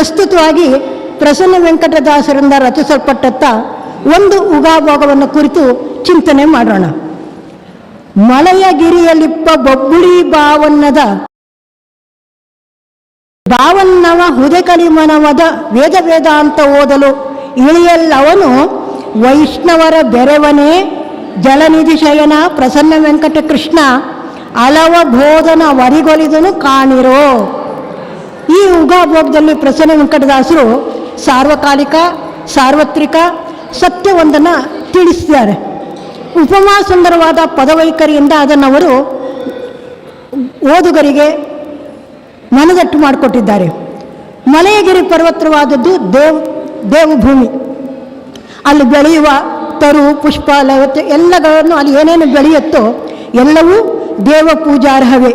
ಪ್ರಸ್ತುತವಾಗಿ ಪ್ರಸನ್ನ ವೆಂಕಟದಾಸರಿಂದ ರಚಿಸಲ್ಪಟ್ಟತ್ತ ಒಂದು ಉಗಾಭೋಗವನ್ನು ಕುರಿತು ಚಿಂತನೆ ಮಾಡೋಣ. ಮಳೆಯ ಗಿರಿಯಲ್ಲಿಪ್ಪ ಬೊಬ್ಬುಳಿ ಭಾವನ್ನದ ಭಾವನ್ನವ ಹುದೆಕಲಿ ಮನವದ ವೇದ ವೇದಾಂತ ಓದಲು ಇಳಿಯಲ್ಲವನು ವೈಷ್ಣವರ ಬೆರೆವನೇ ಜಲನಿಧಿ ಶಯನ ಪ್ರಸನ್ನ ವೆಂಕಟಕೃಷ್ಣ ಅಲವ ಬೋಧನ ವರಿಗೊಲಿದನು ಕಾಣಿರೋ. ಈ ಉಗಾಭೋಗದಲ್ಲಿ ಪ್ರಸನ್ನ ವೆಂಕಟದಾಸರು ಸಾರ್ವಕಾಲಿಕ, ಸಾರ್ವತ್ರಿಕ ಸತ್ಯವೊಂದನ್ನು ತಿಳಿಸಿದ್ದಾರೆ. ಉಪಮಾ ಸುಂದರವಾದ ಪದವೈಖರಿಯಿಂದ ಅದನ್ನು ಅವರು ಓದುಗರಿಗೆ ಮನದಟ್ಟು ಮಾಡಿಕೊಟ್ಟಿದ್ದಾರೆ. ಮಲಯಗಿರಿ ಪರ್ವತವಾದದ್ದು ದೇವ್, ದೇವಭೂಮಿ. ಅಲ್ಲಿ ಬೆಳೆಯುವ ತರು, ಪುಷ್ಪ ಲವತ್ತು ಎಲ್ಲಗಳನ್ನು ಅಲ್ಲಿ ಏನೇನು ಬೆಳೆಯುತ್ತೋ ಎಲ್ಲವೂ ದೇವ ಪೂಜಾರ್ಹವೇ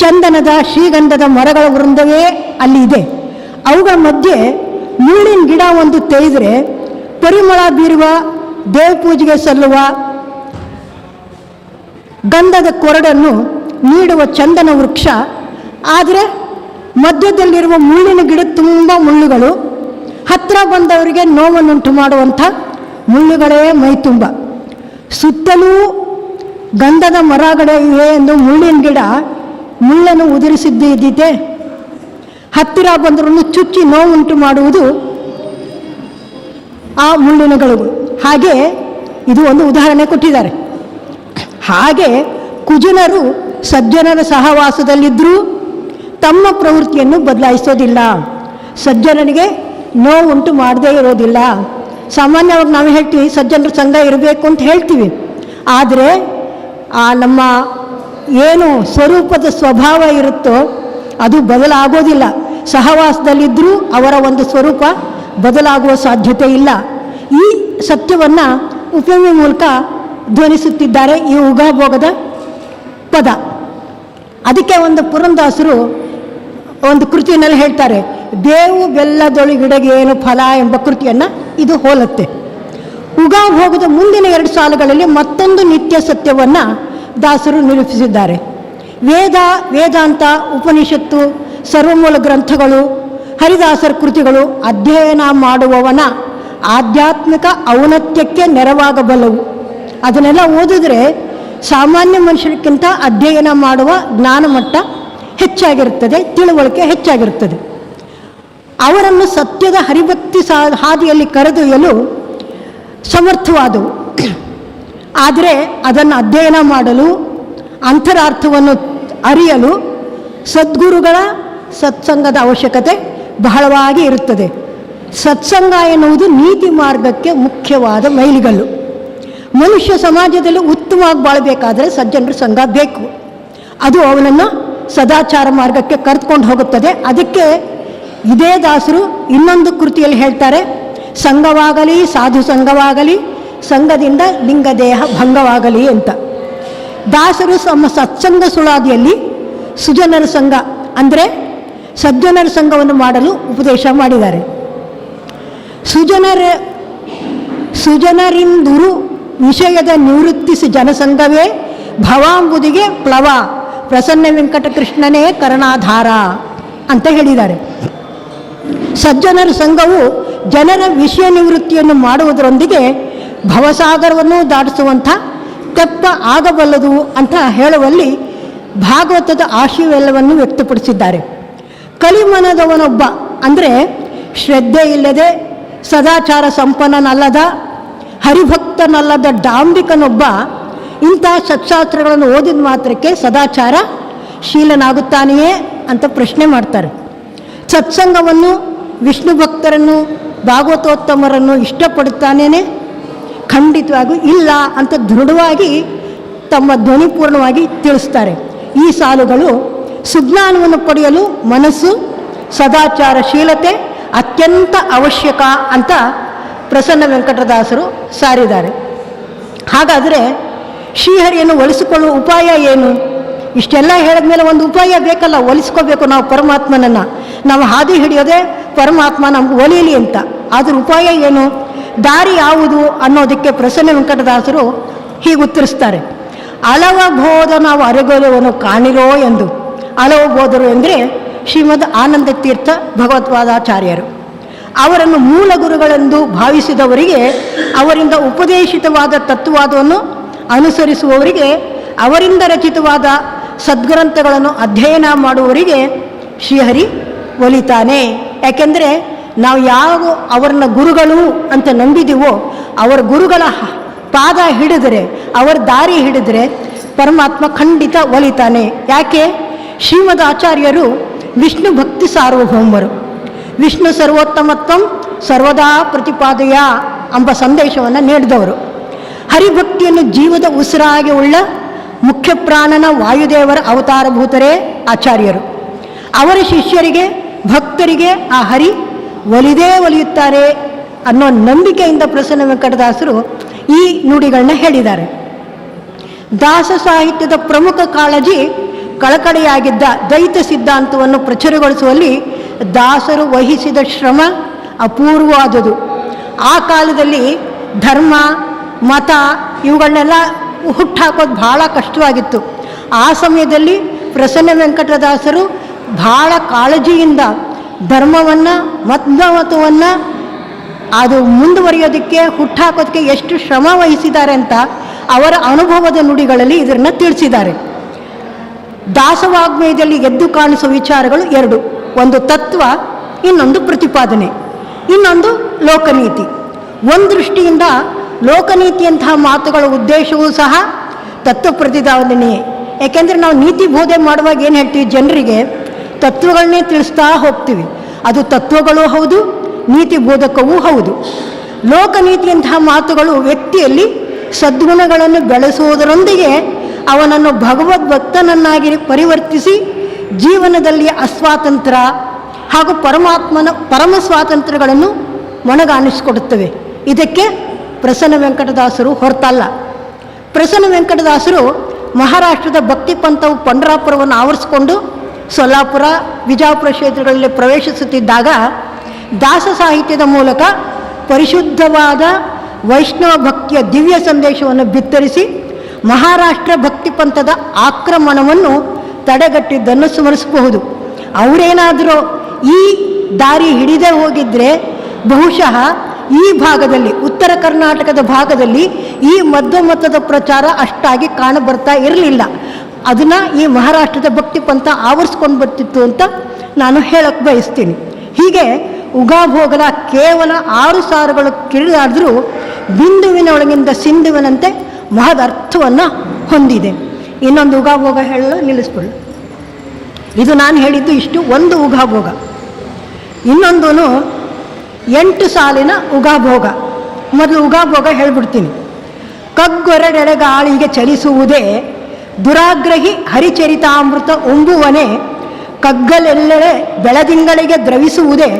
ಚಂದನದ ಶ್ರೀಗಂಧದ ಮರಗಳ ವೃಂದವೇ ಅಲ್ಲಿ ಇದೆ. ಅವುಗಳ ಮಧ್ಯೆ ಮುಳ್ಳಿನ ಗಿಡ ಒಂದು ತೆಗೆದರೆ ಪರಿಮಳ ಬೀರುವ ದೇವ ಪೂಜೆಗೆ ಸಲ್ಲುವ ಗಂಧದ ಕೊರಡನ್ನು ನೀಡುವ ಚಂದನ ವೃಕ್ಷ. ಆದರೆ ಮಧ್ಯದಲ್ಲಿರುವ ಮುಳ್ಳಿನ ಗಿಡ ತುಂಬ ಮುಳ್ಳುಗಳು. ಹತ್ತಿರ ಬಂದವರಿಗೆ ನೋವನ್ನುಂಟು ಮಾಡುವಂಥ ಮುಳ್ಳುಗಳೇ ಮೈ ತುಂಬ ಸುತ್ತಲೂ ಗಂಧದ ಮರಗಳೇ ಇವೆ ಎಂದು ಮುಳ್ಳಿನ ಗಿಡ ಮುಳ್ಳನ್ನು ಉದುರಿಸಿದ್ದು ಇದ್ದಿದ್ದೆ. ಹತ್ತಿರ ಬಂದರೂ ಚುಚ್ಚಿ ನೋವುಂಟು ಮಾಡುವುದು ಆ ಮುಳ್ಳಿನಗಳು ಹಾಗೆ ಇದು ಒಂದು ಉದಾಹರಣೆ ಕೊಟ್ಟಿದ್ದಾರೆ. ಹಾಗೆ ಕುಜನರು ಸಜ್ಜನರ ಸಹವಾಸದಲ್ಲಿದ್ದರೂ ತಮ್ಮ ಪ್ರವೃತ್ತಿಯನ್ನು ಬದಲಾಯಿಸೋದಿಲ್ಲ. ಸಜ್ಜನನಿಗೆ ನೋವುಂಟು ಮಾಡದೇ ಇರೋದಿಲ್ಲ. ಸಾಮಾನ್ಯವಾಗಿ ನಾವು ಹೇಳ್ತೀವಿ, ಸಜ್ಜನರ ಸಂಘ ಇರಬೇಕು ಅಂತ ಹೇಳ್ತೀವಿ. ಆದರೆ ಆ ನಮ್ಮ ಏನು ಸ್ವರೂಪದ ಸ್ವಭಾವ ಇರುತ್ತೋ ಅದು ಬದಲಾಗೋದಿಲ್ಲ. ಸಹವಾಸದಲ್ಲಿದ್ದರೂ ಅವರ ಒಂದು ಸ್ವರೂಪ ಬದಲಾಗುವ ಸಾಧ್ಯತೆ ಇಲ್ಲ. ಈ ಸತ್ಯವನ್ನು ಉಪಯೋಗ ಮೂಲಕ ಧ್ವನಿಸುತ್ತಿದ್ದಾರೆ ಈ ಉಗಾಭೋಗದ ಪದ. ಅದಕ್ಕೆ ಒಂದು ಪುರಂದಾಸರು ಒಂದು ಕೃತಿಯಲ್ಲಿ ಹೇಳ್ತಾರೆ. ಬೇವು ಬೆಲ್ಲದೊಳಗಿಡಗೆ ಏನು ಫಲ ಎಂಬ ಕೃತಿಯನ್ನು ಇದು ಹೋಲತ್ತೆ. ಉಗಾಭೋಗದ ಮುಂದಿನ ಎರಡು ಸಾಲುಗಳಲ್ಲಿ ಮತ್ತೊಂದು ನಿತ್ಯ ಸತ್ಯವನ್ನು ದಾಸರು ನಿರೂಪಿಸಿದ್ದಾರೆ. ವೇದ, ವೇದಾಂತ, ಉಪನಿಷತ್ತು, ಸರ್ವಮೂಲ ಗ್ರಂಥಗಳು, ಹರಿದಾಸರ ಕೃತಿಗಳು ಅಧ್ಯಯನ ಮಾಡುವವನ ಆಧ್ಯಾತ್ಮಿಕ ಔನತ್ಯಕ್ಕೆ ನೆರವಾಗಬಲ್ಲವು. ಅದನ್ನೆಲ್ಲ ಓದಿದ್ರೆ ಸಾಮಾನ್ಯ ಮನುಷ್ಯರಿಗಿಂತ ಅಧ್ಯಯನ ಮಾಡುವ ಜ್ಞಾನ ಮಟ್ಟ ಹೆಚ್ಚಾಗಿರುತ್ತದೆ, ತಿಳುವಳಿಕೆ ಹೆಚ್ಚಾಗಿರುತ್ತದೆ. ಅವರನ್ನು ಸತ್ಯದ ಹರಿಭಕ್ತಿ ಸಾ, ಹಾದಿಯಲ್ಲಿ ಕರೆದೊಯ್ಯಲು ಸಮರ್ಥವಾದವು. ಆದರೆ ಅದನ್ನು ಅಧ್ಯಯನ ಮಾಡಲು, ಅಂತರಾರ್ಥವನ್ನು ಅರಿಯಲು ಸದ್ಗುರುಗಳ ಸತ್ಸಂಗದ ಅವಶ್ಯಕತೆ ಬಹಳವಾಗಿ ಇರುತ್ತದೆ. ಸತ್ಸಂಗ ಎನ್ನುವುದು ನೀತಿ ಮಾರ್ಗಕ್ಕೆ ಮುಖ್ಯವಾದ ಮೈಲಿಗಲ್ಲು. ಮನುಷ್ಯ ಸಮಾಜದಲ್ಲಿ ಉತ್ತಮವಾಗಿ ಬಾಳಬೇಕಾದರೆ ಸಜ್ಜನರ ಸಂಘ ಬೇಕು. ಅದು ಅವನನ್ನು ಸದಾಚಾರ ಮಾರ್ಗಕ್ಕೆ ಕರೆದುಕೊಂಡು ಹೋಗುತ್ತದೆ. ಅದಕ್ಕೆ ಇದೇ ದಾಸರು ಇನ್ನೊಂದು ಕೃತಿಯಲ್ಲಿ ಹೇಳ್ತಾರೆ, ಸಂಘವಾಗಲಿ, ಸಾಧು ಸಂಘವಾಗಲಿ ಸಂಘದಿಂದ ಲಿಂಗದೇಹ ಭಂಗವಾಗಲಿ ಅಂತ. ದಾಸರು ತಮ್ಮ ಸತ್ಸಂಗ ಸುಳಾದಿಯಲ್ಲಿ ಸುಜನರ ಸಂಘ, ಅಂದರೆ ಸಜ್ಜನರ ಸಂಘವನ್ನು ಮಾಡಲು ಉಪದೇಶ ಮಾಡಿದ್ದಾರೆ. ಸುಜನರ, ಸುಜನರಿಂದುರು ವಿಷಯದ ನಿವೃತ್ತಿಸಿ ಜನಸಂಘವೇ ಭವಾಂಬುದಿಗೆ ಪ್ಲವ, ಪ್ರಸನ್ನ ವೆಂಕಟಕೃಷ್ಣನೇ ಕರ್ಣಾಧಾರ ಅಂತ ಹೇಳಿದ್ದಾರೆ. ಸಜ್ಜನರ ಸಂಘವು ಜನರ ವಿಷಯ ನಿವೃತ್ತಿಯನ್ನು ಮಾಡುವುದರೊಂದಿಗೆ ಭವಸಾಗರವನ್ನು ದಾಟಿಸುವಂಥ ತೆಪ್ಪ ಆಗಬಲ್ಲದು ಅಂತ ಹೇಳುವಲ್ಲಿ ಭಾಗವತದ ಆಶಯವೆಲ್ಲವನ್ನು ವ್ಯಕ್ತಪಡಿಸಿದ್ದಾರೆ. ಕಲಿಮನದವನೊಬ್ಬ ಅಂದರೆ ಶ್ರದ್ಧೆ ಇಲ್ಲದೆ ಸದಾಚಾರ ಸಂಪನ್ನನಲ್ಲದ, ಹರಿಭಕ್ತನಲ್ಲದ ಡಾಂಬಿಕನೊಬ್ಬ ಇಂಥ ಸತ್ಶಾಸ್ತ್ರಗಳನ್ನು ಓದಿದ ಮಾತ್ರಕ್ಕೆ ಸದಾಚಾರ ಶೀಲನಾಗುತ್ತಾನೆಯೇ ಅಂತ ಪ್ರಶ್ನೆ ಮಾಡ್ತಾರೆ. ಸತ್ಸಂಗವನ್ನು ವಿಷ್ಣು ಭಕ್ತರನ್ನು, ಭಾಗವತೋತ್ತಮರನ್ನು ಇಷ್ಟಪಡುತ್ತಾನೇನೆ? ಖಂಡಿತವಾಗೂ ಇಲ್ಲ ಅಂತ ದೃಢವಾಗಿ ತಮ್ಮ ಧ್ವನಿಪೂರ್ಣವಾಗಿ ತಿಳಿಸ್ತಾರೆ. ಈ ಸಾಲುಗಳು ಸುಜ್ಞಾನವನ್ನು ಪಡೆಯಲು ಮನಸ್ಸು, ಸದಾಚಾರಶೀಲತೆ, ಅತ್ಯಂತ ಅವಶ್ಯಕ ಅಂತ ಪ್ರಸನ್ನ ವೆಂಕಟದಾಸರು ಸಾರಿದ್ದಾರೆ. ಹಾಗಾದರೆ ಶ್ರೀಹರಿಯನ್ನು ಒಲಿಸಿಕೊಳ್ಳುವ ಉಪಾಯ ಏನು? ಇಷ್ಟೆಲ್ಲ ಹೇಳಿದ ಮೇಲೆ ಒಂದು ಉಪಾಯ ಬೇಕಲ್ಲ, ಒಲಿಸ್ಕೋಬೇಕು ನಾವು ಪರಮಾತ್ಮನನ್ನು. ನಾವು ಹಾದಿ ಹಿಡಿಯೋದೇ ಪರಮಾತ್ಮ ನಮ್ಗೆ ಒಲಿಯಲಿ ಅಂತ. ಅದ್ರ ಉಪಾಯ ಏನು? ದಾರಿ ಯಾವುದು ಅನ್ನೋದಕ್ಕೆ ಪ್ರಸನ್ನ ವೆಂಕಟದಾಸರು ಹೀಗೆ ಉತ್ತರಿಸ್ತಾರೆ. ಅಲವ ಬೋಧ ನಾವು ಅರೆಗೊಲುವನು ಕಾಣಿರೋ ಎಂದು. ಅಳವಬೋಧರು ಅಂದರೆ ಶ್ರೀಮದ್ ಆನಂದ ತೀರ್ಥ ಭಗವತ್ಪಾದಾಚಾರ್ಯರು ಅವರನ್ನು ಮೂಲ ಗುರುಗಳೆಂದು ಭಾವಿಸಿದವರಿಗೆ, ಅವರಿಂದ ಉಪದೇಶಿತವಾದ ತತ್ವವಾದವನ್ನು ಅನುಸರಿಸುವವರಿಗೆ, ಅವರಿಂದ ರಚಿತವಾದ ಸದ್ಗ್ರಂಥಗಳನ್ನು ಅಧ್ಯಯನ ಮಾಡುವವರಿಗೆ ಶ್ರೀಹರಿ ಒಲಿತಾನೆ. ಯಾಕೆಂದರೆ ನಾವು ಯಾವ ಅವರನ್ನ ಗುರುಗಳು ಅಂತ ನಂಬಿದೀವೋ, ಅವರ ಗುರುಗಳ ಪಾದ ಹಿಡಿದರೆ, ಅವರ ದಾರಿ ಹಿಡಿದ್ರೆ ಪರಮಾತ್ಮ ಖಂಡಿತ ಒಲಿತಾನೆ. ಯಾಕೆ? ಶ್ರೀಮದ್ ಆಚಾರ್ಯರು ವಿಷ್ಣು ಭಕ್ತಿ ಸಾರ್ವಭೌಮರು. ವಿಷ್ಣು ಸರ್ವೋತ್ತಮತ್ವಂ ಸರ್ವದಾ ಪ್ರತಿಪಾದೆಯ ಎಂಬ ಸಂದೇಶವನ್ನು ನೀಡಿದವರು. ಹರಿಭಕ್ತಿಯನ್ನು ಜೀವದ ಉಸಿರಾಗಿ ಉಳ್ಳ ಮುಖ್ಯ ಪ್ರಾಣನ ವಾಯುದೇವರ ಅವತಾರಭೂತರೇ ಆಚಾರ್ಯರು. ಅವರ ಶಿಷ್ಯರಿಗೆ, ಭಕ್ತರಿಗೆ ಆ ಹರಿ ಒಲಿದೇ ಒಲಿಯುತ್ತಾರೆ ಅನ್ನೋ ನಂಬಿಕೆಯಿಂದ ಪ್ರಸನ್ನ ವೆಂಕಟದಾಸರು ಈ ನುಡಿಗಳನ್ನ ಹೇಳಿದ್ದಾರೆ. ದಾಸ ಸಾಹಿತ್ಯದ ಪ್ರಮುಖ ಕಾಳಜಿ ಕಳಕಳಿಯಾಗಿದ್ದ ದೈತ ಸಿದ್ಧಾಂತವನ್ನು ಪ್ರಚುರಗೊಳಿಸುವಲ್ಲಿ ದಾಸರು ವಹಿಸಿದ ಶ್ರಮ ಅಪೂರ್ವವಾದುದು. ಆ ಕಾಲದಲ್ಲಿ ಧರ್ಮ, ಮತ ಇವುಗಳನ್ನೆಲ್ಲ ಹುಟ್ಟಾಕೋದು ಭಾಳ ಕಷ್ಟವಾಗಿತ್ತು. ಆ ಸಮಯದಲ್ಲಿ ಪ್ರಸನ್ನ ವೆಂಕಟದಾಸರು ಭಾಳ ಕಾಳಜಿಯಿಂದ ಧರ್ಮವನ್ನು ಮತವನ್ನು ಅದು ಮುಂದುವರಿಯೋದಕ್ಕೆ, ಹುಟ್ಟಾಕೋದಕ್ಕೆ ಎಷ್ಟು ಶ್ರಮ ವಹಿಸಿದ್ದಾರೆ ಅಂತ ಅವರ ಅನುಭವದ ನುಡಿಗಳಲ್ಲಿ ಇದನ್ನು ತಿಳಿಸಿದ್ದಾರೆ. ದಾಸವಾಗ್ಮಯದಲ್ಲಿ ಎದ್ದು ಕಾಣಿಸುವ ವಿಚಾರಗಳು ಎರಡು. ಒಂದು ತತ್ವ, ಇನ್ನೊಂದು ಪ್ರತಿಪಾದನೆ. ಇನ್ನೊಂದು ಲೋಕನೀತಿ. ಒಂದು ದೃಷ್ಟಿಯಿಂದ ಲೋಕನೀತಿಯಂತಹ ಮಾತುಗಳ ಉದ್ದೇಶವೂ ಸಹ ತತ್ವ ಪ್ರತಿಪಾದನೆಯೇ ಯಾಕೆಂದರೆ ನಾವು ನೀತಿ ಬೋಧೆ ಮಾಡುವಾಗ ಏನು ಹೇಳ್ತೀವಿ? ಜನರಿಗೆ ತತ್ವಗಳನ್ನೇ ತಿಳಿಸ್ತಾ ಹೋಗ್ತೀವಿ. ಅದು ತತ್ವಗಳು ಹೌದು, ನೀತಿ ಬೋಧಕವೂ ಹೌದು. ಲೋಕನೀತಿಯಂತಹ ಮಾತುಗಳು ವ್ಯಕ್ತಿಯಲ್ಲಿ ಸದ್ಗುಣಗಳನ್ನು ಬೆಳೆಸುವುದರೊಂದಿಗೆ ಅವನನ್ನು ಭಗವದ್ ಭಕ್ತನನ್ನಾಗಿ ಪರಿವರ್ತಿಸಿ ಜೀವನದಲ್ಲಿ ಅಸ್ವಾತಂತ್ರ್ಯ ಹಾಗೂ ಪರಮಾತ್ಮನ ಪರಮ ಸ್ವಾತಂತ್ರ್ಯಗಳನ್ನು ಮೊಣಗಾಣಿಸಿಕೊಡುತ್ತವೆ. ಇದಕ್ಕೆ ಪ್ರಸನ್ನ ವೆಂಕಟದಾಸರು ಹೊರತಲ್ಲ. ಪ್ರಸನ್ನ ವೆಂಕಟದಾಸರು ಮಹಾರಾಷ್ಟ್ರದ ಭಕ್ತಿ ಪಂಥವು ಪಂಡರಾಪುರವನ್ನು ಆವರಿಸಿಕೊಂಡು ಸೊಲ್ಲಾಪುರ, ವಿಜಾಪುರ ಕ್ಷೇತ್ರಗಳಲ್ಲಿ ಪ್ರವೇಶಿಸುತ್ತಿದ್ದಾಗ ದಾಸ ಸಾಹಿತ್ಯದ ಮೂಲಕ ಪರಿಶುದ್ಧವಾದ ವೈಷ್ಣವ ಭಕ್ತಿಯ ದಿವ್ಯ ಸಂದೇಶವನ್ನು ಬಿತ್ತರಿಸಿ ಮಹಾರಾಷ್ಟ್ರ ಭಕ್ತಿ ಪಂಥದ ಆಕ್ರಮಣವನ್ನು ತಡೆಗಟ್ಟಿದ್ದನ್ನು ಸ್ಮರಿಸಬಹುದು. ಅವರೇನಾದರೂ ಈ ದಾರಿ ಹಿಡಿದೇ ಹೋಗಿದ್ದರೆ ಬಹುಶಃ ಈ ಭಾಗದಲ್ಲಿ, ಉತ್ತರ ಕರ್ನಾಟಕದ ಭಾಗದಲ್ಲಿ ಈ ಮಧ್ಯಮತದ ಪ್ರಚಾರ ಅಷ್ಟಾಗಿ ಕಾಣಬರ್ತಾ ಇರಲಿಲ್ಲ. ಅದನ್ನು ಈ ಮಹಾರಾಷ್ಟ್ರದ ಭಕ್ತಿ ಪಂಥ ಆವರಿಸ್ಕೊಂಡು ಬರ್ತಿತ್ತು ಅಂತ ನಾನು ಹೇಳಕ್ಕೆ ಬಯಸ್ತೀನಿ. ಹೀಗೆ ಉಗಾಭೋಗದ ಕೇವಲ ಆರು ಸಾರುಗಳು ಕಿರಿದಾಡಿದ್ರೂ ಬಿಂದುವಿನ ಒಳಗಿಂದ ಸಿಂಧುವಿನಂತೆ ಮಹದ ಅರ್ಥವನ್ನು ಹೊಂದಿದೆ. ಇನ್ನೊಂದು ಉಗಾಭೋಗ ಹೇಳಲು ನಿಲ್ಲಿಸ್ಕೊಳ್ಳು. ಇದು ನಾನು ಹೇಳಿದ್ದು ಇಷ್ಟು ಒಂದು ಉಗಾಭೋಗ. ಇನ್ನೊಂದು ಎಂಟು ಸಾಲಿನ ಉಗಾಭೋಗ. ಮೊದಲು ಉಗಾಭೋಗ ಹೇಳ್ಬಿಡ್ತೀನಿ. ಕಗ್ಗೊರಡೆಳೆಗಾಳಿಗೆ ಚಲಿಸುವುದೇ ದುರಾಗ್ರಹಿ ಹರಿಚರಿತಾಮೃತ ಉಂಬುವನೆ ಕಗ್ಗಲೆಲ್ಲೆಡೆ ಬೆಳದಿಂಗಳಿಗೆ ದ್ರವಿಸುವುದೇ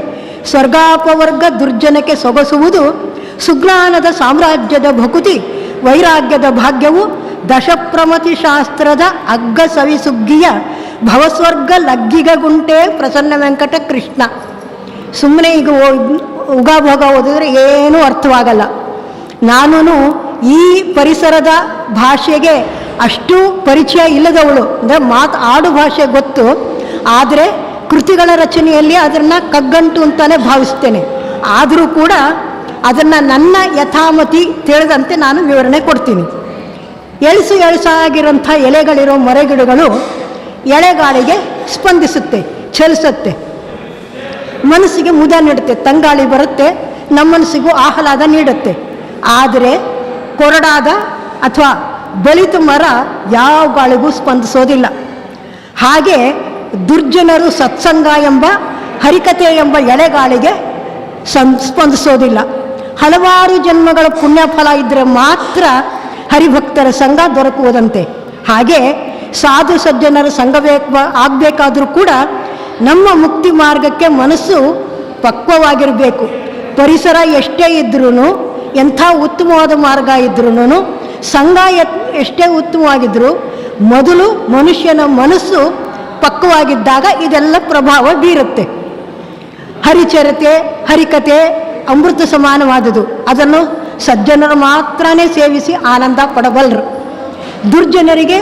ಸ್ವರ್ಗಾಪವರ್ಗ ದುರ್ಜನಕ್ಕೆ ಸೊಗಸುವುದು ಸುಜ್ಞಾನದ ಸಾಮ್ರಾಜ್ಯದ ಭಕುತಿ ವೈರಾಗ್ಯದ ಭಾಗ್ಯವು ದಶಪ್ರಮತಿ ಶಾಸ್ತ್ರದ ಅಗ್ಗ ಸವಿಸುಗ್ಗಿಯ ಭವಸ್ವರ್ಗ ಲಗ್ಗಿಗ ಗುಂಟೆ ಪ್ರಸನ್ನ ವೆಂಕಟ ಕೃಷ್ಣ. ಸುಮ್ಮನೆ ಈಗ ಉಗಾಭೋಗ ಓದಿದ್ರೆ ಏನೂ ಅರ್ಥವಾಗಲ್ಲ. ನಾನು ಈ ಪರಿಸರದ ಭಾಷೆಗೆ ಅಷ್ಟು ಪರಿಚಯ ಇಲ್ಲದವಳು. ಅಂದರೆ ಮಾತು ಆಡು ಭಾಷೆ ಗೊತ್ತು. ಆದರೆ ಕೃತಿಗಳ ರಚನೆಯಲ್ಲಿ ಅದನ್ನು ಕಗ್ಗಂಟು ಅಂತಲೇ ಭಾವಿಸ್ತೇನೆ. ಆದರೂ ಕೂಡ ಅದನ್ನು ನನ್ನ ಯಥಾಮತಿ ತಿಳಿದಂತೆ ನಾನು ವಿವರಣೆ ಕೊಡ್ತೀನಿ. ಎಳಸು ಎಳಸಾಗಿರೋಂಥ ಎಲೆಗಳಿರೋ ಮರಗಿಡಗಳು ಎಳೆಗಾಳಿಗೆ ಸ್ಪಂದಿಸುತ್ತೆ, ಚಲಿಸುತ್ತೆ. ಮನಸ್ಸಿಗೆ ಮುದ ನೀಡುತ್ತೆ, ತಂಗಾಳಿ ಬರುತ್ತೆ ನಮ್ಮ ಮನಸ್ಸಿಗೂ ಆಹ್ಲಾದ ನೀಡುತ್ತೆ. ಆದರೆ ಕೊರಡಾದ ಅಥವಾ ಬಲಿತ ಮರ ಯಾವ ಗಾಳಿಗೂ ಸ್ಪಂದಿಸೋದಿಲ್ಲ. ಹಾಗೆ ದುರ್ಜನರು ಸತ್ಸಂಗ ಎಂಬ ಹರಿಕತೆ ಎಂಬ ಎಳೆಗಾಳಿಗೆ ಸಂ, ಸ್ಪಂದಿಸೋದಿಲ್ಲ. ಹಲವಾರು ಜನ್ಮಗಳ ಪುಣ್ಯಫಲ ಇದ್ದರೆ ಮಾತ್ರ ಹರಿಭಕ್ತರ ಸಂಘ ದೊರಕುವುದಂತೆ. ಹಾಗೆ ಸಾಧು ಸಜ್ಜನರ ಸಂಘ ಆಗಬೇಕಾದ್ರೂ ಕೂಡ ನಮ್ಮ ಮುಕ್ತಿ ಮಾರ್ಗಕ್ಕೆ ಮನಸ್ಸು ಪಕ್ವವಾಗಿರಬೇಕು. ಪರಿಸರ ಎಷ್ಟೇ ಇದ್ರೂ ಎಂಥ ಉತ್ತಮವಾದ ಮಾರ್ಗ ಇದ್ರೂ ಸಂಘ ಎಷ್ಟೇ ಉತ್ತಮವಾಗಿದ್ದರೂ ಮೊದಲು ಮನುಷ್ಯನ ಮನಸ್ಸು ಪಕ್ವವಾಗಿದ್ದಾಗ ಇದೆಲ್ಲ ಪ್ರಭಾವ ಬೀರುತ್ತೆ. ಹರಿಚರತೆ, ಹರಿಕತೆ, ಅಮೃತ ಸಮಾನವಾದುದು ಅದನ್ನು ಸಜ್ಜನರು ಮಾತ್ರನೇ ಸೇವಿಸಿ ಆನಂದ ಪಡಬಲ್ಲರು ದುರ್ಜನರಿಗೆ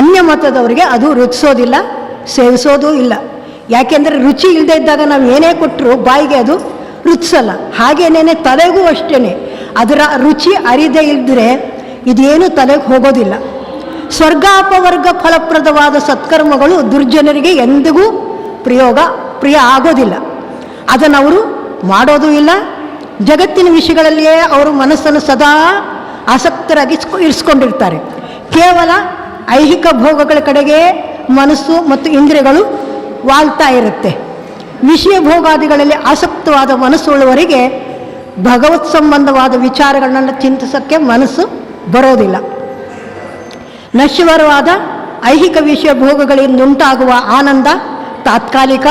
ಅನ್ಯ ಮತದವರಿಗೆ ಅದು ರುಚಿಸೋದಿಲ್ಲ, ಸೇವಿಸೋದೂ ಇಲ್ಲ. ಯಾಕೆಂದರೆ ರುಚಿ ಇಲ್ಲದೇ ಇದ್ದಾಗ ನಾವು ಏನೇ ಕೊಟ್ಟರು ಬಾಯಿಗೆ ಅದು ರುಚಿಸಲ್ಲ. ಹಾಗೇನೇ ತಲೆಗೂ ಅಷ್ಟೇ ಅದರ ರುಚಿ ಅರಿದೇ ಇದ್ದರೆ ಇದೇನು ತಲೆಗೆ ಹೋಗೋದಿಲ್ಲ. ಸ್ವರ್ಗಾಪವರ್ಗ ಫಲಪ್ರದವಾದ ಸತ್ಕರ್ಮಗಳು ದುರ್ಜನರಿಗೆ ಎಂದಿಗೂ ಪ್ರಯೋಗ ಪ್ರಿಯ ಆಗೋದಿಲ್ಲ. ಅದನ್ನು ಅವರು ಮಾಡೋದೂ ಇಲ್ಲ. ಜಗತ್ತಿನ ವಿಷಯಗಳಲ್ಲಿಯೇ ಅವರು ಮನಸ್ಸನ್ನು ಸದಾ ಆಸಕ್ತರಾಗಿ ಇರಿಸ್ಕೊಂಡಿರ್ತಾರೆ. ಕೇವಲ ಐಹಿಕ ಭೋಗಗಳ ಕಡೆಗೆ ಮನಸ್ಸು ಮತ್ತು ಇಂದ್ರಿಯಗಳು ವಾಲ್ತಾ ಇರುತ್ತೆ. ವಿಷಯ ಭೋಗಾದಿಗಳಲ್ಲಿ ಆಸಕ್ತವಾದ ಮನಸ್ಸುಳ್ಳವರಿಗೆ ಭಗವತ್ ಸಂಬಂಧವಾದ ವಿಚಾರಗಳನ್ನು ಚಿಂತಿಸೋಕ್ಕೆ ಮನಸ್ಸು ಬರೋದಿಲ್ಲ. ನಶ್ವರವಾದ ಐಹಿಕ ವಿಷಯ ಭೋಗಗಳಿಂದ ಉಂಟಾಗುವ ಆನಂದ ತಾತ್ಕಾಲಿಕ,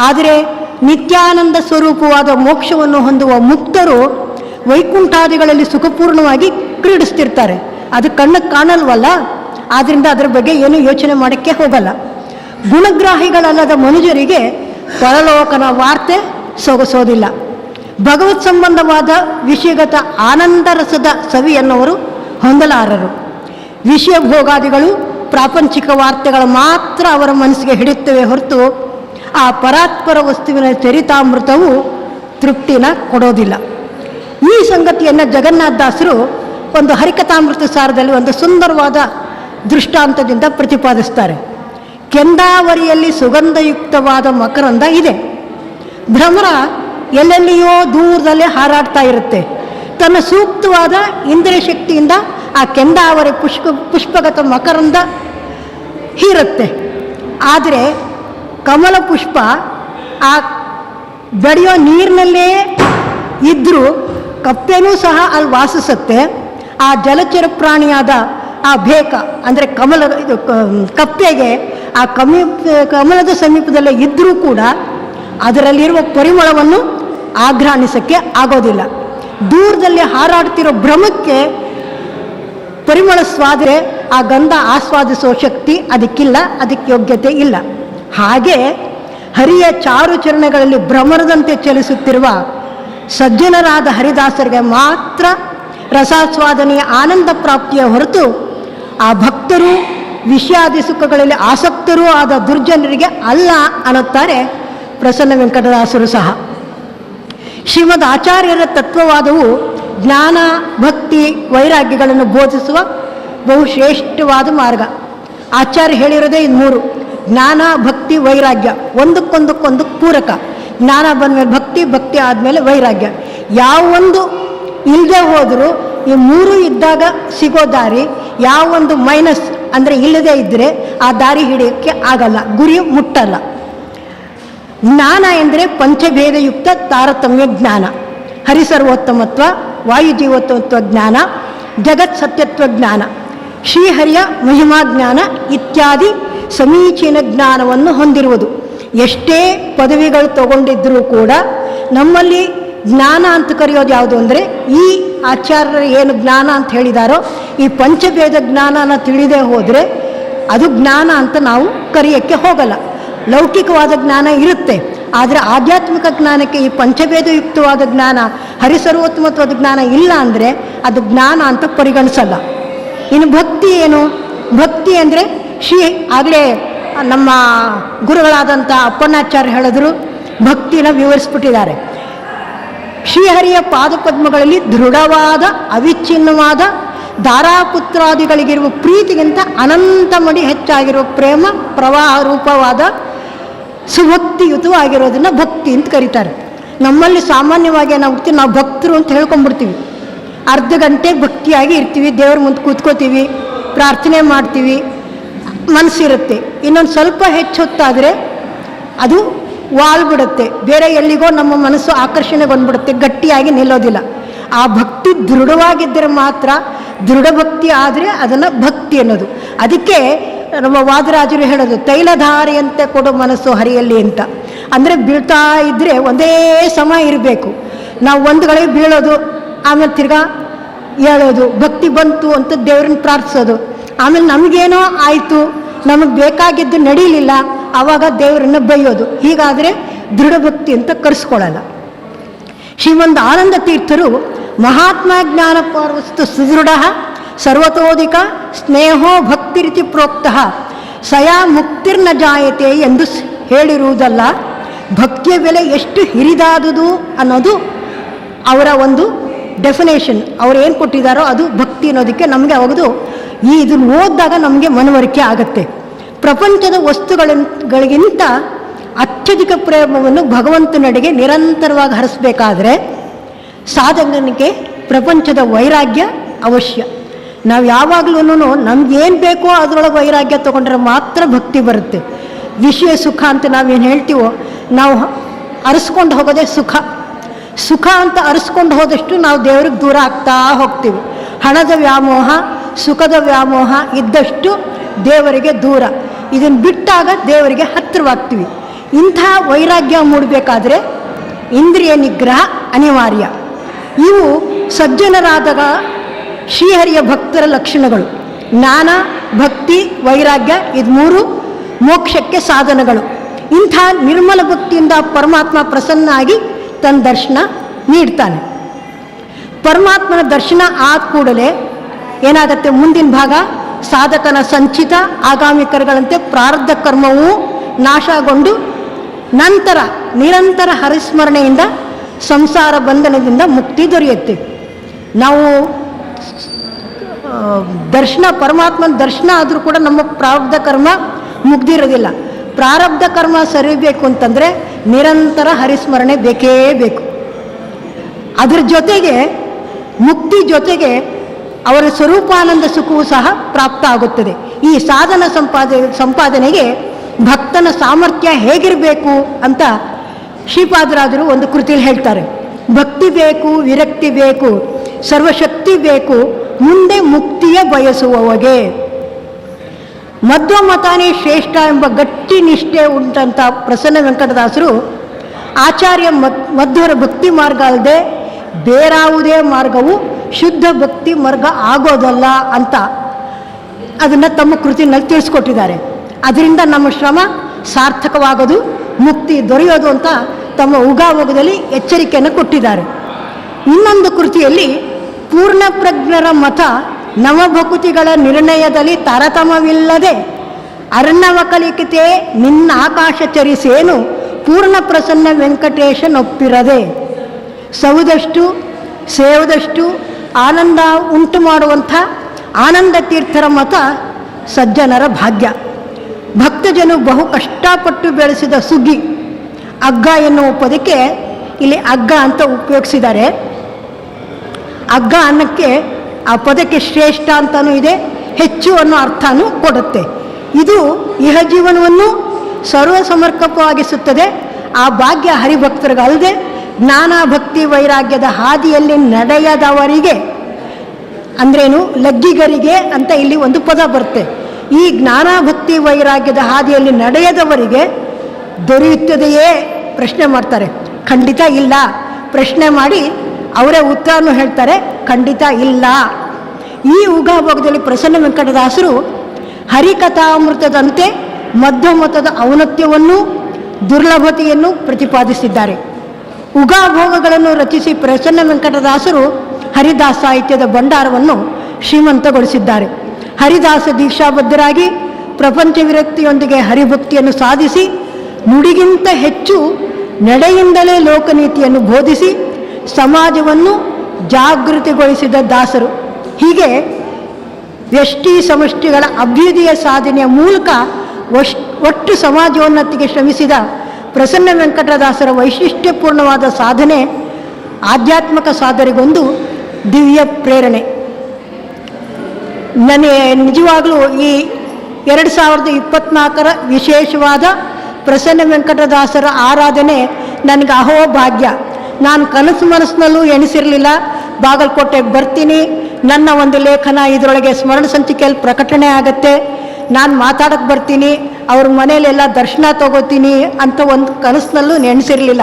ಆದರೆ ನಿತ್ಯಾನಂದ ಸ್ವರೂಪವಾದ ಮೋಕ್ಷವನ್ನು ಹೊಂದುವ ಮುಕ್ತರು ವೈಕುಂಠಾದಿಗಳಲ್ಲಿ ಸುಖಪೂರ್ಣವಾಗಿ ಕ್ರೀಡಿಸ್ತಿರ್ತಾರೆ. ಅದು ಕಣ್ಣಕ್ಕೆ ಕಾಣಲ್ವಲ್ಲ? ಆದ್ದರಿಂದ ಅದರ ಬಗ್ಗೆ ಏನು ಯೋಚನೆ ಮಾಡೋಕ್ಕೆ ಹೋಗಲ್ಲ. ಗುಣಗ್ರಾಹಿಗಳಲ್ಲದ ಮನುಜರಿಗೆ ಪರಲೋಕನ ವಾರ್ತೆ ಸೊಗಸೋದಿಲ್ಲ. ಭಗವತ್ ಸಂಬಂಧವಾದ ವಿಷಯಗತ ಆನಂದರಸದ ಸವಿಯನ್ನವರು ಹೊಂದಲಾರರು. ವಿಷಯ ಭೋಗಾದಿಗಳು ಪ್ರಾಪಂಚಿಕ ವಾರ್ತೆಗಳು ಮಾತ್ರ ಅವರ ಮನಸ್ಸಿಗೆ ಹಿಡಿಯುತ್ತವೆ ಹೊರತು ಆ ಪರಾತ್ಪರ ವಸ್ತುವಿನ ಚರಿತಾಮೃತವು ತೃಪ್ತಿನ ಕೊಡೋದಿಲ್ಲ. ಈ ಸಂಗತಿಯನ್ನು ಜಗನ್ನಾಥದಾಸರು ಒಂದು ಹರಿಕಥಾಮೃತ ಸಾರದಲ್ಲಿ ಒಂದು ಸುಂದರವಾದ ದೃಷ್ಟಾಂತದಿಂದ ಪ್ರತಿಪಾದಿಸ್ತಾರೆ. ಕೆಂದಾವರಿಯಲ್ಲಿ ಸುಗಂಧಯುಕ್ತವಾದ ಮಕರಂದ ಇದೆ. ಭ್ರಮರ ಎಲ್ಲೆಲ್ಲಿಯೋ ದೂರದಲ್ಲಿ ಹಾರಾಡ್ತಾ ಇರುತ್ತೆ. ತನ್ನ ಸೂಕ್ತವಾದ ಇಂದ್ರಿಯ ಶಕ್ತಿಯಿಂದ ಆ ಕೆಂದಾವರಿ ಪುಷ್ಪ, ಪುಷ್ಪಗತ ಮಕರಂದ ಹೀರುತ್ತೆ. ಆದರೆ ಕಮಲ ಪುಷ್ಪ ಆ ಬೆಳೆಯೋ ನೀರಿನಲ್ಲೇ ಇದ್ದರೂ ಕಪ್ಪೆನೂ ಸಹ ಅಲ್ಲಿ ವಾಸಿಸುತ್ತೆ. ಆ ಜಲಚರ ಪ್ರಾಣಿಯಾದ ಆ ಬೇಕ ಅಂದರೆ ಕಮಲ, ಇದು ಕಪ್ಪೆಗೆ ಆ ಕಮಿ, ಕಮಲದ ಸಮೀಪದಲ್ಲೇ ಇದ್ದರೂ ಕೂಡ ಅದರಲ್ಲಿರುವ ಪರಿಮಳವನ್ನು ಆಘ್ರಾಣಿಸೋಕ್ಕೆ ಆಗೋದಿಲ್ಲ. ದೂರದಲ್ಲಿ ಹಾರಾಡ್ತಿರೋ ಭ್ರಮಕ್ಕೆ ಪರಿಮಳ ಸ್ವಾದ್ರೆ ಆ ಗಂಧ ಆಸ್ವಾದಿಸೋ ಶಕ್ತಿ ಅದಕ್ಕಿಲ್ಲ, ಅದಕ್ಕೆ ಯೋಗ್ಯತೆ ಇಲ್ಲ. ಹಾಗೆ ಹರಿಯ ಚಾರು ಚರಣಗಳಲ್ಲಿ ಭ್ರಮರದಂತೆ ಚಲಿಸುತ್ತಿರುವ ಸಜ್ಜನರಾದ ಹರಿದಾಸರಿಗೆ ಮಾತ್ರ ರಸಾಸ್ವಾದನೆಯ ಆನಂದ ಪ್ರಾಪ್ತಿಯ ಹೊರತು ಆ ಭಕ್ತರು ವಿಷಯಾದಿ ಸುಖಗಳಲ್ಲಿ ಆಸಕ್ತರೂ ಆದ ದುರ್ಜನರಿಗೆ ಅಲ್ಲ ಅನ್ನುತ್ತಾರೆ ಪ್ರಸನ್ನ ವೆಂಕಟದಾಸರು ಸಹ. ಶ್ರೀಮದ್ ಆಚಾರ್ಯರ ತತ್ವವಾದವು ಜ್ಞಾನ, ಭಕ್ತಿ, ವೈರಾಗ್ಯಗಳನ್ನು ಬೋಧಿಸುವ ಬಹುಶ್ರೇಷ್ಠವಾದ ಮಾರ್ಗ. ಆಚಾರ್ಯ ಹೇಳಿರೋದೇ ಇದು ಮೂರು ಜ್ಞಾನ, ಭಕ್ತಿ, ವೈರಾಗ್ಯ ಒಂದಕ್ಕೊಂದಕ್ಕೊಂದು ಪೂರಕ. ಜ್ಞಾನ ಬಂದಮೇಲೆ ಭಕ್ತಿ ಭಕ್ತಿ ಆದಮೇಲೆ ವೈರಾಗ್ಯ. ಯಾವೊಂದು ಇಲ್ಲದೆ ಹೋದರೂ ಈ ಮೂರು ಇದ್ದಾಗ ಸಿಗೋ ದಾರಿ ಯಾವೊಂದು ಮೈನಸ್ ಅಂದರೆ ಇಲ್ಲದೆ ಇದ್ದರೆ ಆ ದಾರಿ ಹಿಡಿಯೋಕ್ಕೆ ಆಗಲ್ಲ. ಗುರಿ ಮುಟ್ಟಲ್ಲ. ಜ್ಞಾನ ಎಂದರೆ ಪಂಚಭೇದಯುಕ್ತ ತಾರತಮ್ಯ ಜ್ಞಾನ. ಹರಿಸರ್ವೋತ್ತಮತ್ವ, ವಾಯುಜೀವೋತ್ತಮತ್ವ ಜ್ಞಾನ, ಜಗತ್ ಸತ್ಯತ್ವ ಜ್ಞಾನ, ಶ್ರೀಹರಿಯ ಮಹಿಮಾ ಜ್ಞಾನ ಇತ್ಯಾದಿ ಸಮೀಚೀನ ಜ್ಞಾನವನ್ನು ಹೊಂದಿರುವುದು. ಎಷ್ಟೇ ಪದವಿಗಳು ತಗೊಂಡಿದ್ದರೂ ಕೂಡ ನಮ್ಮಲ್ಲಿ ಜ್ಞಾನ ಅಂತ ಕರೆಯೋದು ಯಾವುದು ಅಂದರೆ ಈ ಆಚಾರ್ಯರು ಏನು ಜ್ಞಾನ ಅಂತ ಹೇಳಿದಾರೋ ಈ ಪಂಚಭೇದ ಜ್ಞಾನನ ತಿಳಿದೇ ಹೋದರೆ ಅದು ಜ್ಞಾನ ಅಂತ ನಾವು ಕರೆಯೋಕ್ಕೆ ಹೋಗಲ್ಲ. ಲೌಕಿಕವಾದ ಜ್ಞಾನ ಇರುತ್ತೆ. ಆದರೆ ಆಧ್ಯಾತ್ಮಿಕ ಜ್ಞಾನಕ್ಕೆ ಈ ಪಂಚಭೇದಯುಕ್ತವಾದ ಜ್ಞಾನ, ಹರಿಸರ್ವೋತ್ತಮತ್ವದ ಜ್ಞಾನ ಇಲ್ಲ ಅಂದರೆ ಅದು ಜ್ಞಾನ ಅಂತ ಪರಿಗಣಿಸಲ್ಲ. ಇನ್ನು ಭಕ್ತಿ ಏನು? ಭಕ್ತಿ ಅಂದರೆ ಶ್ರೀ, ಆಗಲೇ ನಮ್ಮ ಗುರುಗಳಾದಂಥ ಅಪ್ಪಣ್ಣಾಚಾರ್ಯ ಹೇಳಿದ್ರು, ಭಕ್ತಿನ ವಿವರಿಸ್ಬಿಟ್ಟಿದ್ದಾರೆ. ಶ್ರೀಹರಿಯ ಪಾದಪದ್ಮಗಳಲ್ಲಿ ದೃಢವಾದ, ಅವಿಚ್ಛಿನ್ನವಾದ ದಾರಾಪುತ್ರಾದಿಗಳಿಗಿರುವ ಪ್ರೀತಿಗಿಂತ ಅನಂತ ಮಡಿ ಹೆಚ್ಚಾಗಿರುವ ಪ್ರೇಮ ಪ್ರವಾಹ ರೂಪವಾದ ಸುಭಕ್ತಿಯುತವಾಗಿರೋದನ್ನ ಭಕ್ತಿ ಅಂತ ಕರೀತಾರೆ. ನಮ್ಮಲ್ಲಿ ಸಾಮಾನ್ಯವಾಗಿ ನಾವು ನಾವು ಭಕ್ತರು ಅಂತ ಹೇಳ್ಕೊಂಡ್ಬಿಡ್ತೀವಿ. ಅರ್ಧ ಗಂಟೆ ಭಕ್ತಿಯಾಗಿ ಇರ್ತೀವಿ, ದೇವ್ರ ಮುಂದೆ ಕೂತ್ಕೋತೀವಿ, ಪ್ರಾರ್ಥನೆ ಮಾಡ್ತೀವಿ, ಮನಸ್ಸಿರುತ್ತೆ. ಇನ್ನೊಂದು ಸ್ವಲ್ಪ ಹೆಚ್ಚು ಹೊತ್ತಾದರೆ ಅದು ವಾಲ್ಬಿಡುತ್ತೆ. ಬೇರೆ ಎಲ್ಲಿಗೋ ನಮ್ಮ ಮನಸ್ಸು ಆಕರ್ಷಣೆ ಬಂದ್ಬಿಡುತ್ತೆ ಗಟ್ಟಿಯಾಗಿ ನಿಲ್ಲೋದಿಲ್ಲ. ಆ ಭಕ್ತಿ ದೃಢವಾಗಿದ್ದರೆ ಮಾತ್ರ ದೃಢ ಭಕ್ತಿ ಆದರೆ ಅದನ್ನು ಭಕ್ತಿ ಅನ್ನೋದು. ಅದಕ್ಕೆ ನಮ್ಮ ವಾದರಾಜರು ಹೇಳೋದು, ತೈಲಧಾರೆಯಂತೆ ಕೊಡು ಮನಸ್ಸು ಹರಿಯಲ್ಲಿ ಅಂತ. ಅಂದರೆ ಬೀಳ್ತಾ ಇದ್ದರೆ ಒಂದೇ ಸಮ ಇರಬೇಕು. ನಾವು ಒಂದು ಗಳಿಗೆ ಬೀಳೋದು, ಆಮೇಲೆ ತಿರ್ಗಾ ಹೇಳೋದು, ಭಕ್ತಿ ಬಂತು ಅಂತ ದೇವ್ರನ್ನ ಪ್ರಾರ್ಥಿಸೋದು. ಆಮೇಲೆ ನಮಗೇನೋ ಆಯಿತು, ನಮಗೆ ಬೇಕಾಗಿದ್ದು ನಡೀಲಿಲ್ಲ ಆವಾಗ ದೇವರನ್ನು ಬೈಯೋದು. ಹೀಗಾದರೆ ದೃಢ ಭಕ್ತಿ ಅಂತ ಕರೆಸ್ಕೊಳ್ಳಲ್ಲ. ಶ್ರೀಮಂತ ಆನಂದ ತೀರ್ಥರು ಮಹಾತ್ಮ ಜ್ಞಾನ ಪರ್ವಸ್ತು ಸುದೃಢ ಸರ್ವತೋಧಿಕ ಸ್ನೇಹೋ ಭಕ್ತಿ ರೀತಿ ಪ್ರೋಕ್ತ ಸಯಾ ಮುಕ್ತಿರ್ನ ಜಾಯತೆ ಎಂದು ಹೇಳಿರುವುದಲ್ಲ, ಭಕ್ತಿಯ ಬೆಲೆ ಎಷ್ಟು ಹಿರಿದಾದುದು ಅನ್ನೋದು ಅವರ ಒಂದು ಡೆಫಿನೇಷನ್ ಅವ್ರು ಏನು ಕೊಟ್ಟಿದ್ದಾರೋ ಅದು ಭಕ್ತಿ ಅನ್ನೋದಕ್ಕೆ ನಮಗೆ ಅವಾಗದು ಈ ಇದನ್ನು ಓದಿದಾಗ ನಮಗೆ ಮನವರಿಕೆ ಆಗುತ್ತೆ. ಪ್ರಪಂಚದ ವಸ್ತುಗಳಿಗಿಂತ ಅತ್ಯಧಿಕ ಪ್ರೇಮವನ್ನು ಭಗವಂತನಡೆಗೆ ನಿರಂತರವಾಗಿ ಹರಿಸ್ಬೇಕಾದ್ರೆ ಸಾಧಕನಿಗೆ ಪ್ರಪಂಚದ ವೈರಾಗ್ಯ ಅವಶ್ಯ. ನಾವು ಯಾವಾಗಲೂ ನಮ್ಗೇನು ಬೇಕೋ ಅದರೊಳಗೆ ವೈರಾಗ್ಯ ತೊಗೊಂಡ್ರೆ ಮಾತ್ರ ಭಕ್ತಿ ಬರುತ್ತೆ. ವಿಷಯ ಸುಖ ಅಂತ ನಾವೇನು ಹೇಳ್ತೀವೋ, ನಾವು ಅರಸ್ಕೊಂಡು ಹೋಗೋದೇ ಸುಖ. ಸುಖ ಅಂತ ಅರಸ್ಕೊಂಡು ಹೋದಷ್ಟು ನಾವು ದೇವ್ರಿಗೆ ದೂರ ಆಗ್ತಾ ಹೋಗ್ತೀವಿ. ಹಣದ ವ್ಯಾಮೋಹ, ಸುಖದ ವ್ಯಾಮೋಹ ಇದ್ದಷ್ಟು ದೇವರಿಗೆ ದೂರ. ಇದನ್ನು ಬಿಟ್ಟಾಗ ದೇವರಿಗೆ ಹತ್ತಿರವಾಗ್ತೀವಿ ಇಂಥ ವೈರಾಗ್ಯ ಮೂಡಬೇಕಾದ್ರೆ ಇಂದ್ರಿಯ ನಿಗ್ರಹ ಅನಿವಾರ್ಯ. ಇವು ಸಜ್ಜನರಾದಾಗ ಶ್ರೀಹರಿಯ ಭಕ್ತರ ಲಕ್ಷಣಗಳು. ಜ್ಞಾನ, ಭಕ್ತಿ, ವೈರಾಗ್ಯ ಇದು ಮೂರು ಮೋಕ್ಷಕ್ಕೆ ಸಾಧನಗಳು. ಇಂಥ ನಿರ್ಮಲ ಭಕ್ತಿಯಿಂದ ಪರಮಾತ್ಮ ಪ್ರಸನ್ನ ಆಗಿ ತನ್ನ ದರ್ಶನ ನೀಡ್ತಾನೆ. ಪರಮಾತ್ಮನ ದರ್ಶನ ಆದ ಕೂಡಲೇ ಏನಾಗತ್ತೆ? ಮುಂದಿನ ಭಾಗ, ಸಾಧಕನ ಸಂಚಿತ ಆಗಾಮಿ ಕರ್ಗಳಂತೆ ಪ್ರಾರಬ್ಧ ಕರ್ಮವೂ ನಾಶಗೊಂಡು ನಂತರ ನಿರಂತರ ಹರಿಸ್ಮರಣೆಯಿಂದ ಸಂಸಾರ ಬಂಧನದಿಂದ ಮುಕ್ತಿ ದೊರೆಯುತ್ತೆ. ನಾವು ದರ್ಶನ, ಪರಮಾತ್ಮನ ದರ್ಶನ ಆದರೂ ಕೂಡ ನಮ್ಮ ಪ್ರಾರಬ್ಧ ಕರ್ಮ ಮುಗ್ದಿರೋದಿಲ್ಲ. ಪ್ರಾರಬ್ಧ ಕರ್ಮ ಸರಿಬೇಕು ಅಂತಂದರೆ ನಿರಂತರ ಹರಿಸ್ಮರಣೆ ಬೇಕೇ ಬೇಕು. ಅದರ ಜೊತೆಗೆ, ಮುಕ್ತಿ ಜೊತೆಗೆ ಅವರ ಸ್ವರೂಪಾನಂದ ಸುಖವು ಸಹ ಪ್ರಾಪ್ತ ಆಗುತ್ತದೆ. ಈ ಸಾಧನ ಸಂಪಾದ, ಸಂಪಾದನೆಗೆ ಭಕ್ತನ ಸಾಮರ್ಥ್ಯ ಹೇಗಿರಬೇಕು ಅಂತ ಶ್ರೀಪಾದರಾಜರು ಒಂದು ಕೃತಿಯಲ್ಲಿ ಹೇಳ್ತಾರೆ. ಭಕ್ತಿ ಬೇಕು, ವಿರಕ್ತಿ ಬೇಕು, ಸರ್ವಶಕ್ತಿ ಬೇಕು, ಮುಂದೆ ಮುಕ್ತಿಯ ಬಯಸುವವಗೆ ಮಧ್ವಮತಾನೇ ಶ್ರೇಷ್ಠ ಎಂಬ ಗಟ್ಟಿ ನಿಷ್ಠೆ ಉಂಟಂತ ಪ್ರಸನ್ನ ವೆಂಕಟದಾಸರು ಆಚಾರ್ಯ ಮಧ್ವರ ಭಕ್ತಿ ಮಾರ್ಗ ಅಲ್ಲದೆ ಬೇರಾವುದೇ ಮಾರ್ಗವು ಶುದ್ಧ ಭಕ್ತಿ ಮಾರ್ಗ ಆಗೋದಲ್ಲ ಅಂತ ಅದನ್ನು ತಮ್ಮ ಕೃತಿನಲ್ಲಿ ತಿಳಿಸ್ಕೊಟ್ಟಿದ್ದಾರೆ. ಅದರಿಂದ ನಮ್ಮ ಶ್ರಮ ಸಾರ್ಥಕವಾಗೋದು, ಮುಕ್ತಿ ದೊರೆಯೋದು ಅಂತ ತಮ್ಮ ಉಗಾವೋಗದಲ್ಲಿ ಎಚ್ಚರಿಕೆಯನ್ನು ಕೊಟ್ಟಿದ್ದಾರೆ. ಇನ್ನೊಂದು ಕೃತಿಯಲ್ಲಿ ಪೂರ್ಣಪ್ರಜ್ಞರ ಮತ ನವಭಕುತಿಗಳ ನಿರ್ಣಯದಲ್ಲಿ ತಾರತಮ್ಯವಿಲ್ಲದೆ ಅರ್ಣವ ಕಲಿಕಿತೆ ನಿನ್ನ ಆಕಾಶ ಚರಿಸೇನು, ಪೂರ್ಣ ಪ್ರಸನ್ನ ವೆಂಕಟೇಶನೊಪ್ಪಿರದೆ ಸೌದಷ್ಟು, ಸೇವದಷ್ಟು ಆನಂದ ಉಂಟು ಮಾಡುವಂಥ ಆನಂದ ತೀರ್ಥರ ಮತ ಸಜ್ಜನರ ಭಾಗ್ಯ. ಭಕ್ತಜನು ಬಹು ಕಷ್ಟಪಟ್ಟು ಬೆಳೆಸಿದ ಸುಗ್ಗಿ, ಅಗ್ಗ ಎನ್ನುವ ಪದಕ್ಕೆ ಇಲ್ಲಿ ಅಗ್ಗ ಅಂತ ಉಪಯೋಗಿಸಿದ್ದಾರೆ. ಅಗ್ಗ ಅನ್ನಕ್ಕೆ ಆ ಪದಕ್ಕೆ ಶ್ರೇಷ್ಠ ಅಂತಲೂ ಇದೆ, ಹೆಚ್ಚು ಅನ್ನೋ ಅರ್ಥನೂ ಕೊಡುತ್ತೆ. ಇದು ಇಹ ಜೀವನವನ್ನು ಸರ್ವ ಸಮರ್ಪಕವಾಗಿಸುತ್ತದೆ ಆ ಭಾಗ್ಯ ಹರಿಭಕ್ತರಿಗಲ್ಲದೆ ಜ್ಞಾನ ಭಕ್ತಿ ವೈರಾಗ್ಯದ ಹಾದಿಯಲ್ಲಿ ನಡೆಯದವರಿಗೆ, ಅಂದ್ರೇನು ಲಗ್ಗಿಗರಿಗೆ ಅಂತ ಇಲ್ಲಿ ಒಂದು ಪದ ಬರುತ್ತೆ. ಈ ಜ್ಞಾನ ಭಕ್ತಿ ವೈರಾಗ್ಯದ ಹಾದಿಯಲ್ಲಿ ನಡೆಯದವರಿಗೆ ದೊರೆಯುತ್ತದೆಯೇ ಪ್ರಶ್ನೆ ಮಾಡ್ತಾರೆ. ಖಂಡಿತ ಇಲ್ಲ. ಪ್ರಶ್ನೆ ಮಾಡಿ ಅವರೇ ಉತ್ತರನೂ ಹೇಳ್ತಾರೆ, ಖಂಡಿತ ಇಲ್ಲ. ಈ ಉಗಾಭೋಗದಲ್ಲಿ ಪ್ರಸನ್ನ ವೆಂಕಟದಾಸರು ಹರಿಕಥಾಮೃತದಂತೆ ಮಧ್ಯಮತದ ಔನ್ನತ್ಯವನ್ನು, ದುರ್ಲಭತೆಯನ್ನು ಪ್ರತಿಪಾದಿಸಿದ್ದಾರೆ. ಉಗಾಭೋಗಗಳನ್ನು ರಚಿಸಿ ಪ್ರಸನ್ನ ವೆಂಕಟದಾಸರು ಹರಿದಾಸ ಸಾಹಿತ್ಯದ ಭಂಡಾರವನ್ನು ಶ್ರೀಮಂತಗೊಳಿಸಿದ್ದಾರೆ. ಹರಿದಾಸ ದೀಕ್ಷಾಬದ್ಧರಾಗಿ ಪ್ರಪಂಚ ವಿರಕ್ತಿಯೊಂದಿಗೆ ಹರಿಭಕ್ತಿಯನ್ನು ಸಾಧಿಸಿ ನುಡಿಗಿಂತ ಹೆಚ್ಚು ನಡೆಯಿಂದಲೇ ಲೋಕನೀತಿಯನ್ನು ಬೋಧಿಸಿ ಸಮಾಜವನ್ನು ಜಾಗೃತಿಗೊಳಿಸಿದ ದಾಸರು. ಹೀಗೆ ವ್ಯಷ್ಟಿ ಸಮಷ್ಟಿಗಳ ಅಭ್ಯುದಯ ಸಾಧನೆಯ ಮೂಲಕ ಒಟ್ಟು ಸಮಾಜೋನ್ನತಿಗೆ ಶ್ರಮಿಸಿದ ಪ್ರಸನ್ನ ವೆಂಕಟದಾಸರ ವೈಶಿಷ್ಟ್ಯಪೂರ್ಣವಾದ ಸಾಧನೆ ಆಧ್ಯಾತ್ಮಿಕ ಸಾಧನೆಗೊಂದು ದಿವ್ಯ ಪ್ರೇರಣೆ. ನನಗೆ ನಿಜವಾಗಲೂ ಈ ಎರಡು ಸಾವಿರದ ಇಪ್ಪತ್ನಾಲ್ಕರ ವಿಶೇಷವಾದ ಪ್ರಸನ್ನ ವೆಂಕಟದಾಸರ ಆರಾಧನೆ ನನಗೆ ಅಹೋ ಭಾಗ್ಯ ನಾನು ಕನಸು ಮನಸ್ಸಿನಲ್ಲೂ ಎಣಿಸಿರಲಿಲ್ಲ. ಬಾಗಲಕೋಟೆಗೆ ಬರ್ತೀನಿ. ನನ್ನ ಒಂದು ಲೇಖನ ಇದರೊಳಗೆ ಸ್ಮರಣ ಸಂಚಿಕೆಯಲ್ಲಿ ಪ್ರಕಟಣೆ ಆಗುತ್ತೆ. ನಾನು ಮಾತಾಡಕ್ಕೆ ಬರ್ತೀನಿ. ಅವ್ರ ಮನೆಯಲ್ಲೆಲ್ಲ ದರ್ಶನ ತಗೋತೀನಿ ಅಂತ ಒಂದು ಕನಸಿನಲ್ಲೂ ನೆನೆಸಿರಲಿಲ್ಲ.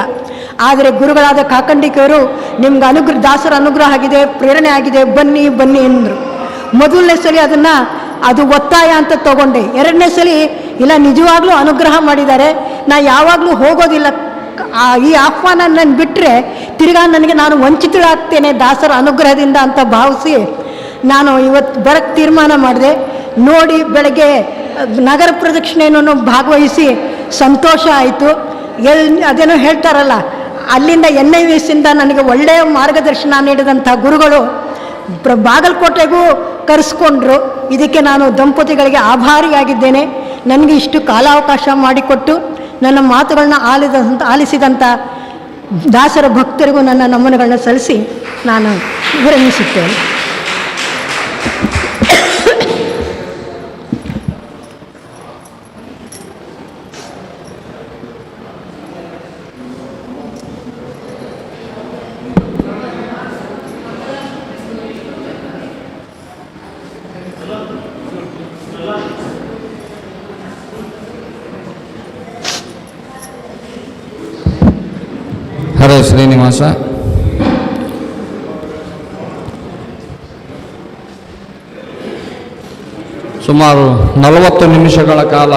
ಆದರೆ ಗುರುಗಳಾದ ಕಾಕಂಡಿಕೆಯವರು, ನಿಮ್ಗೆ ಅನುಗ್ರಹ, ದಾಸರ ಅನುಗ್ರಹ ಆಗಿದೆ, ಪ್ರೇರಣೆ ಆಗಿದೆ, ಬನ್ನಿ ಬನ್ನಿ ಅಂದರು ಮೊದಲನೇ ಸಲ ಅದನ್ನು ಅದು ಒತ್ತಾಯ ಅಂತ ತಗೊಂಡೆ. ಎರಡನೇ ಸಲ, ಇಲ್ಲ, ನಿಜವಾಗ್ಲೂ ಅನುಗ್ರಹ ಮಾಡಿದ್ದಾರೆ. ನಾ ಯಾವಾಗಲೂ ಹೋಗೋದಿಲ್ಲ. ಆ ಈ ಆಹ್ವಾನ ನನ್ನ ಬಿಟ್ಟರೆ ತಿರ್ಗಾ ನನಗೆ ನಾನು ವಂಚಿತಳಾಗ್ತೇನೆ ದಾಸರ ಅನುಗ್ರಹದಿಂದ ಅಂತ ಭಾವಿಸಿ ನಾನು ಇವತ್ತು ಬರಕ್ಕೆ ತೀರ್ಮಾನ ಮಾಡಿದೆ. ನೋಡಿ ಬೆಳಗ್ಗೆ, ನಗರ ಪ್ರದಕ್ಷಿಣೆಯನ್ನು ಭಾಗವಹಿಸಿ ಸಂತೋಷ ಆಯಿತು. ಎಲ್, ಅದೇನೋ ಹೇಳ್ತಾರಲ್ಲ, ಅಲ್ಲಿಂದ ಎನ್ ಐ ಎಸ್ಸಿಂದ ನನಗೆ ಒಳ್ಳೆಯ ಮಾರ್ಗದರ್ಶನ ನೀಡಿದಂಥ ಗುರುಗಳು ಬಾಗಲಕೋಟೆಗೂ ಕರೆಸ್ಕೊಂಡ್ರು. ಇದಕ್ಕೆ ನಾನು ದಂಪತಿಗಳಿಗೆ ಆಭಾರಿಯಾಗಿದ್ದೇನೆ. ನನಗೆ ಇಷ್ಟು ಕಾಲಾವಕಾಶ ಮಾಡಿಕೊಟ್ಟು ನನ್ನ ಮಾತುಗಳನ್ನ ಆಲಿದಂಥ ಆಲಿಸಿದಂಥ ದಾಸರ ಭಕ್ತರಿಗೂ ನನ್ನ ನಮನಗಳನ್ನ ಸಲ್ಲಿಸಿ ನಾನು ವಿರಮಿಸುತ್ತೇನೆ ಹರೇ ಶ್ರೀನಿವಾಸ ಸುಮಾರು ನಲವತ್ತು ನಿಮಿಷಗಳ ಕಾಲ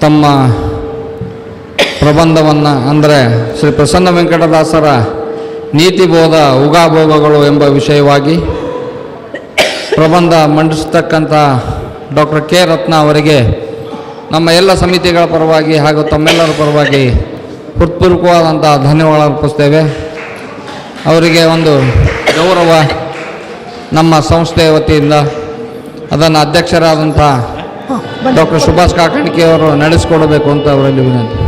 ತಮ್ಮ ಪ್ರಬಂಧವನ್ನು, ಅಂದರೆ ಶ್ರೀ ಪ್ರಸನ್ನ ವೆಂಕಟದಾಸರ ನೀತಿಬೋಧ ಉಗಾಭೋಗಗಳು ಎಂಬ ವಿಷಯವಾಗಿ ಪ್ರಬಂಧ ಮಂಡಿಸತಕ್ಕಂಥ ಡಾಕ್ಟರ್ ಕೆ ರತ್ನ ಅವರಿಗೆ ನಮ್ಮ ಎಲ್ಲ ಸಮಿತಿಗಳ ಪರವಾಗಿ ಹಾಗೂ ತಮ್ಮೆಲ್ಲರ ಪರವಾಗಿ ಹೃತ್ಪೂರ್ವಕವಾದಂಥ ಧನ್ಯವಾದ ಅರ್ಪಿಸ್ತೇವೆ. ಅವರಿಗೆ ಒಂದು ಗೌರವ ನಮ್ಮ ಸಂಸ್ಥೆಯ ವತಿಯಿಂದ, ಅದನ್ನು ಅಧ್ಯಕ್ಷರಾದಂಥ ಡಾಕ್ಟರ್ ಸುಭಾಷ್ ಕಾಕಣಿಕೆ ಅವರು ನಡೆಸಿಕೊಡಬೇಕು ಅಂತ ಅವರಲ್ಲಿ ವಿನಂತಿ.